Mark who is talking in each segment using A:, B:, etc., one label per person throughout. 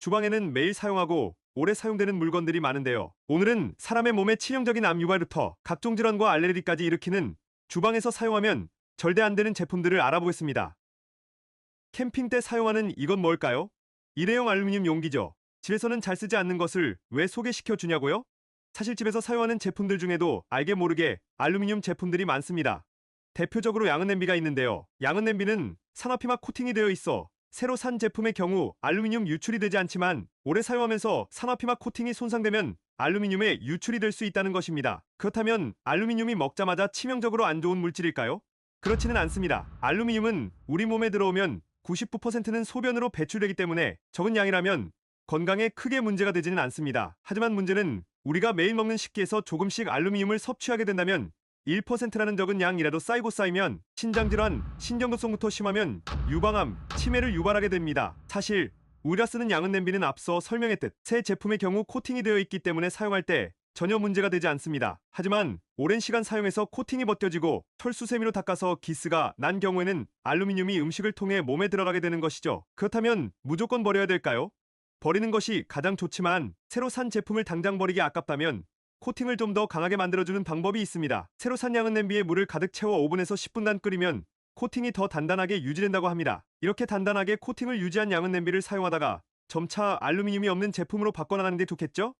A: 주방에는 매일 사용하고 오래 사용되는 물건들이 많은데요. 오늘은 사람의 몸에 치명적인 암 유발부터 각종 질환과 알레르기까지 일으키는 주방에서 사용하면 절대 안 되는 제품들을 알아보겠습니다. 캠핑 때 사용하는 이건 뭘까요? 일회용 알루미늄 용기죠. 집에서는 잘 쓰지 않는 것을 왜 소개시켜 주냐고요? 사실 집에서 사용하는 제품들 중에도 알게 모르게 알루미늄 제품들이 많습니다. 대표적으로 양은 냄비가 있는데요. 양은 냄비는 산화피막 코팅이 되어 있어 새로 산 제품의 경우 알루미늄 유출이 되지 않지만 오래 사용하면서 산화피막 코팅이 손상되면 알루미늄에 유출이 될 수 있다는 것입니다. 그렇다면 알루미늄이 먹자마자 치명적으로 안 좋은 물질일까요? 그렇지는 않습니다. 알루미늄은 우리 몸에 들어오면 99%는 소변으로 배출되기 때문에 적은 양이라면 건강에 크게 문제가 되지는 않습니다. 하지만 문제는 우리가 매일 먹는 식기에서 조금씩 알루미늄을 섭취하게 된다면 1%라는 적은 양이라도 쌓이고 쌓이면 신장질환, 신경독성부터 심하면 유방암, 치매를 유발하게 됩니다. 사실 우리가 쓰는 양은 냄비는 앞서 설명했듯 새 제품의 경우 코팅이 되어 있기 때문에 사용할 때 전혀 문제가 되지 않습니다. 하지만 오랜 시간 사용해서 코팅이 벗겨지고 털수세미로 닦아서 기스가 난 경우에는 알루미늄이 음식을 통해 몸에 들어가게 되는 것이죠. 그렇다면 무조건 버려야 될까요? 버리는 것이 가장 좋지만 새로 산 제품을 당장 버리기 아깝다면 코팅을 좀 더 강하게 만들어주는 방법이 있습니다. 새로 산 양은 냄비에 물을 가득 채워 오븐에서 10분간 끓이면 코팅이 더 단단하게 유지된다고 합니다. 이렇게 단단하게 코팅을 유지한 양은 냄비를 사용하다가 점차 알루미늄이 없는 제품으로 바꿔나가는 게 좋겠죠?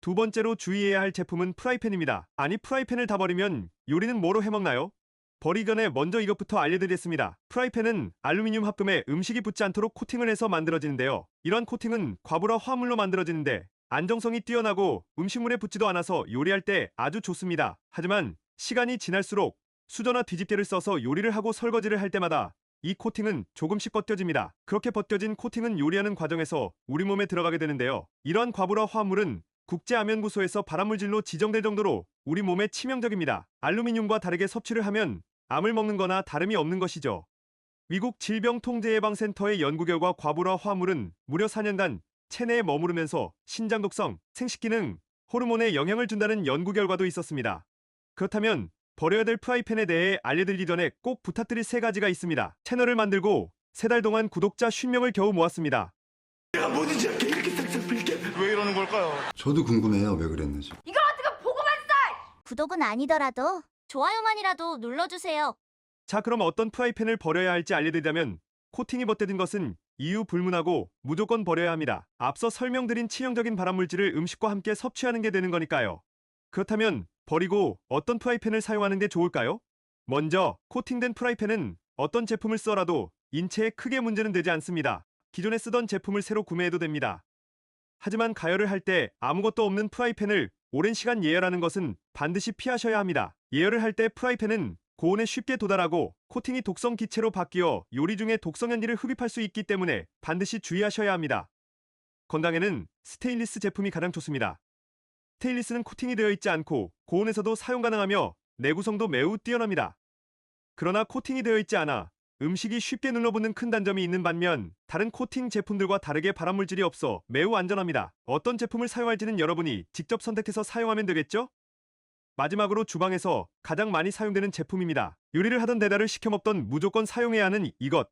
A: 두 번째로 주의해야 할 제품은 프라이팬입니다. 아니 프라이팬을 다 버리면 요리는 뭐로 해먹나요? 버리기 전에 먼저 이것부터 알려드리겠습니다. 프라이팬은 알루미늄 합금에 음식이 붙지 않도록 코팅을 해서 만들어지는데요. 이런 코팅은 과부라 화물로 만들어지는데 안정성이 뛰어나고 음식물에 붙지도 않아서 요리할 때 아주 좋습니다. 하지만 시간이 지날수록 수저나 뒤집개를 써서 요리를 하고 설거지를 할 때마다 이 코팅은 조금씩 벗겨집니다. 그렇게 벗겨진 코팅은 요리하는 과정에서 우리 몸에 들어가게 되는데요. 이러한 과부라 화물은 국제암연구소에서 발암물질로 지정될 정도로 우리 몸에 치명적입니다. 알루미늄과 다르게 섭취를 하면 암을 먹는 거나 다름이 없는 것이죠. 미국 질병통제예방센터의 연구 결과 과부라 화물은 무려 4년간 체내에 머무르면서 신장 독성, 생식 기능, 호르몬에 영향을 준다는 연구 결과도 있었습니다. 그렇다면 버려야 될 프라이팬에 대해 알려드리기 전에 꼭 부탁드릴 세 가지가 있습니다. 채널을 만들고 세 달 동안 구독자 50명을 겨우 모았습니다.
B: 내가 뭐든지 할게 이렇게 싹싹 빌게
C: 왜 이러는 걸까요?
D: 저도 궁금해요. 왜 그랬는지.
E: 이걸 어떻게 보고만 써! 구독은 아니더라도 좋아요만이라도 눌러주세요.
A: 자, 그럼 어떤 프라이팬을 버려야 할지 알려드리자면 코팅이 벗겨진 것은 이유 불문하고 무조건 버려야 합니다. 앞서 설명드린 치명적인 발암물질을 음식과 함께 섭취하는 게 되는 거니까요. 그렇다면 버리고 어떤 프라이팬을 사용하는 게 좋을까요? 먼저 코팅된 프라이팬은 어떤 제품을 써라도 인체에 크게 문제는 되지 않습니다. 기존에 쓰던 제품을 새로 구매해도 됩니다. 하지만 가열을 할 때 아무것도 없는 프라이팬을 오랜 시간 예열하는 것은 반드시 피하셔야 합니다. 예열을 할 때 프라이팬은 고온에 쉽게 도달하고 코팅이 독성 기체로 바뀌어 요리 중에 독성 연기를 흡입할 수 있기 때문에 반드시 주의하셔야 합니다. 건강에는 스테인리스 제품이 가장 좋습니다. 스테인리스는 코팅이 되어 있지 않고 고온에서도 사용 가능하며 내구성도 매우 뛰어납니다. 그러나 코팅이 되어 있지 않아 음식이 쉽게 눌러붙는 큰 단점이 있는 반면 다른 코팅 제품들과 다르게 발암물질이 없어 매우 안전합니다. 어떤 제품을 사용할지는 여러분이 직접 선택해서 사용하면 되겠죠? 마지막으로 주방에서 가장 많이 사용되는 제품입니다. 요리를 하던 배달을 시켜 먹던 무조건 사용해야 하는 이것.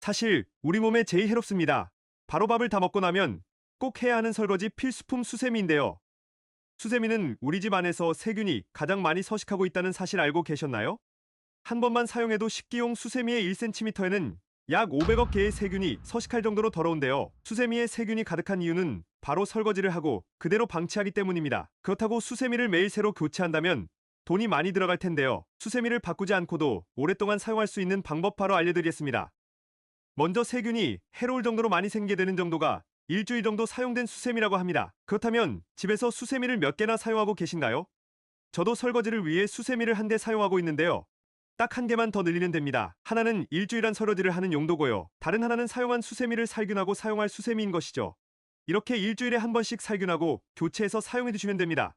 A: 사실 우리 몸에 제일 해롭습니다. 바로 밥을 다 먹고 나면 꼭 해야 하는 설거지 필수품 수세미인데요. 수세미는 우리 집 안에서 세균이 가장 많이 서식하고 있다는 사실 알고 계셨나요? 한 번만 사용해도 식기용 수세미의 1cm에는 약 500억 개의 세균이 서식할 정도로 더러운데요. 수세미에 세균이 가득한 이유는 바로 설거지를 하고 그대로 방치하기 때문입니다. 그렇다고 수세미를 매일 새로 교체한다면 돈이 많이 들어갈 텐데요. 수세미를 바꾸지 않고도 오랫동안 사용할 수 있는 방법 바로 알려드리겠습니다. 먼저 세균이 해로울 정도로 많이 생기게 되는 정도가 일주일 정도 사용된 수세미라고 합니다. 그렇다면 집에서 수세미를 몇 개나 사용하고 계신가요? 저도 설거지를 위해 수세미를 한 대 사용하고 있는데요. 딱 한 개만 더 늘리면 됩니다. 하나는 일주일간 설거지를 하는 용도고요. 다른 하나는 사용한 수세미를 살균하고 사용할 수세미인 것이죠. 이렇게 일주일에 한 번씩 살균하고 교체해서 사용해 주시면 됩니다.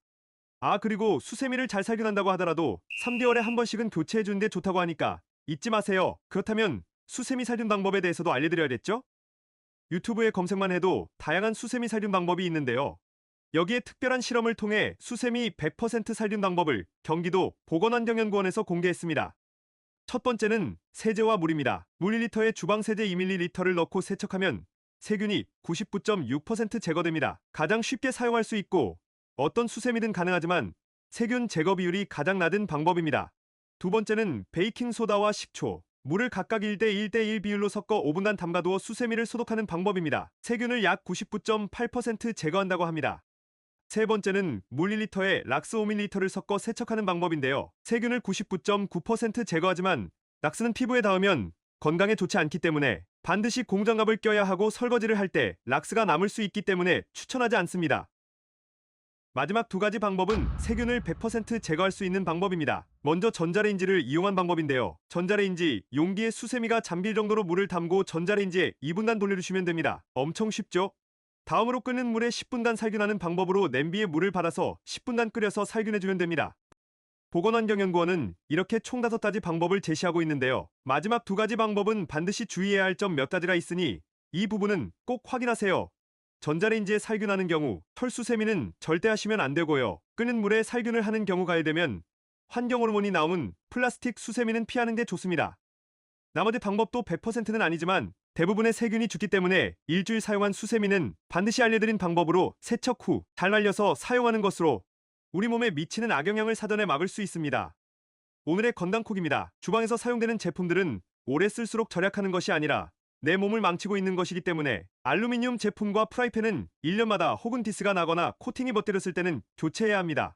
A: 아, 그리고 수세미를 잘 살균한다고 하더라도 3개월에 한 번씩은 교체해 주는 게 좋다고 하니까 잊지 마세요. 그렇다면 수세미 살균 방법에 대해서도 알려드려야겠죠? 유튜브에 검색만 해도 다양한 수세미 살균 방법이 있는데요. 여기에 특별한 실험을 통해 수세미 100% 살균 방법을 경기도 보건환경연구원에서 공개했습니다. 첫 번째는 세제와 물입니다. 물 1리터에 주방 세제 2ml를 넣고 세척하면 세균이 99.6% 제거됩니다. 가장 쉽게 사용할 수 있고 어떤 수세미든 가능하지만 세균 제거 비율이 가장 낮은 방법입니다. 두 번째는 베이킹 소다와 식초, 물을 각각 1대 1대 1 비율로 섞어 5분간 담가두어 수세미를 소독하는 방법입니다. 세균을 약 99.8% 제거한다고 합니다. 세 번째는 물 1리터에 락스 5ml를 섞어 세척하는 방법인데요. 세균을 99.9% 제거하지만 락스는 피부에 닿으면 건강에 좋지 않기 때문에 반드시 공장갑을 껴야 하고 설거지를 할 때 락스가 남을 수 있기 때문에 추천하지 않습니다. 마지막 두 가지 방법은 세균을 100% 제거할 수 있는 방법입니다. 먼저 전자레인지를 이용한 방법인데요. 전자레인지 용기에 수세미가 잠길 정도로 물을 담고 전자레인지에 2분간 돌려주시면 됩니다. 엄청 쉽죠? 다음으로 끓는 물에 10분간 살균하는 방법으로 냄비에 물을 받아서 10분간 끓여서 살균해주면 됩니다. 보건환경연구원은 이렇게 총 5가지 방법을 제시하고 있는데요. 마지막 두 가지 방법은 반드시 주의해야 할 점 몇 가지가 있으니 이 부분은 꼭 확인하세요. 전자레인지에 살균하는 경우 털수세미는 절대 하시면 안 되고요. 끓는 물에 살균을 하는 경우가 되면 환경호르몬이 나오는 플라스틱 수세미는 피하는 게 좋습니다. 나머지 방법도 100%는 아니지만 대부분의 세균이 죽기 때문에 일주일 사용한 수세미는 반드시 알려드린 방법으로 세척 후잘 말려서 사용하는 것으로 우리 몸에 미치는 악영향을 사전에 막을 수 있습니다. 오늘의 건강콕입니다. 주방에서 사용되는 제품들은 오래 쓸수록 절약하는 것이 아니라 내 몸을 망치고 있는 것이기 때문에 알루미늄 제품과 프라이팬은 1년마다 혹은 디스가 나거나 코팅이 벗겨졌을 때는 교체해야 합니다.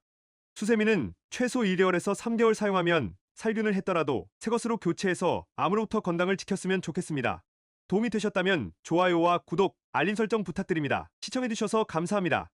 A: 수세미는 최소 1개월에서 3개월 사용하면 살균을 했더라도 새 것으로 교체해서 암으로부터 건강을 지켰으면 좋겠습니다. 도움이 되셨다면 좋아요와 구독, 알림 설정 부탁드립니다. 시청해주셔서 감사합니다.